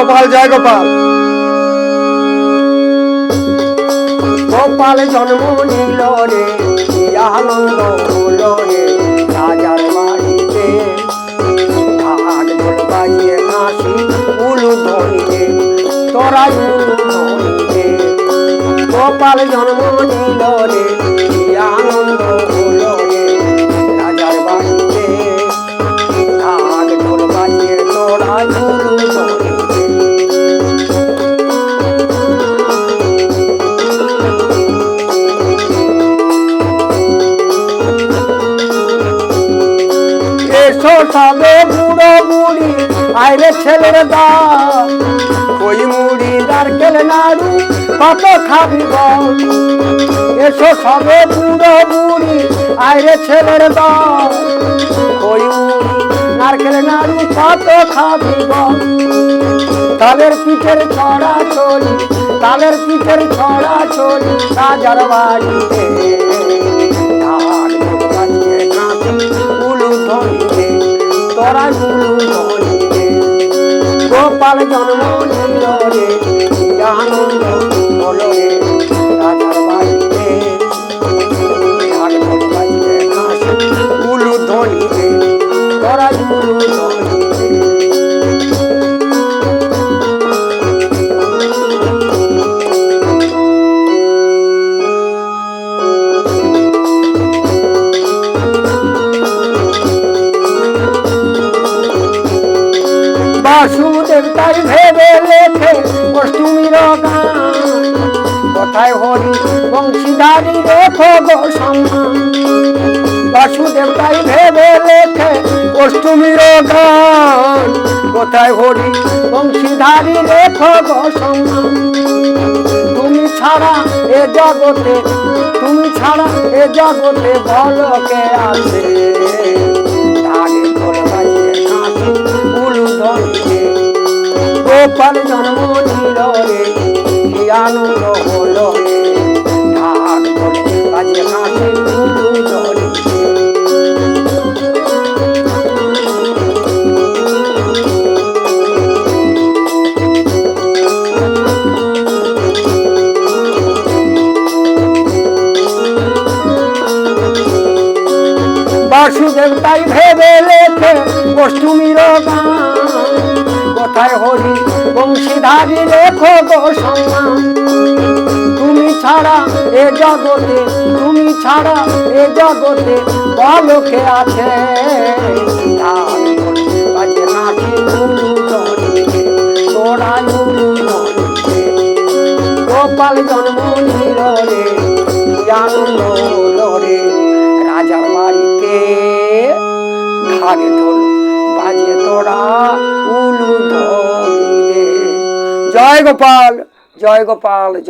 গোপাল, জয় গোপাল। গোপাল জন্ম নিল রে আনন্দ হল রে, রাজার বাড়িতে। বাজিয়ে উলু তোরা গোপাল জন্ম সবে বুড়ো বুড়ি আইরে ছেলের দা ওই মুড়ি নারকেল নাড়ু, কত খাবি বল? এসো সবে বুড়ো বুড়ি আইরে ছেলের দা ওই মুড়ি নারকেল নাড়ু, কত খাবি বল? তালের পিঠের ছড়া চলি তাদের পিঠের ছড়া চলি, রাজার বাড়িতে। ধরিতে গোপাল জন্ম নিল রে আনন্দ হলো রে রাজার বাড়িতে। উলু ধরিতে তোরা উলু বংশীধারী রেখো গো সম্মান গান। কোথায় হরি, বংশীধারী রেখো গো তুমি ছাড়া এ জগতে, তুমি ছাড়া এ জগতে বলো কে আছে। গোপাল জন্ম নিল রে আনন্দ বাসুদেব তাই ভেবে লেখে অষ্টমীর গান বংশীধারী রেখো গো সম্মান তুমি ছাড়া এ জগতে, তুমি ছাড়া এ জগতে বলকে আছে। গোপাল রে রাজার বাড়িতে বাজে তোরা গোপাল জয় গোপাল জয়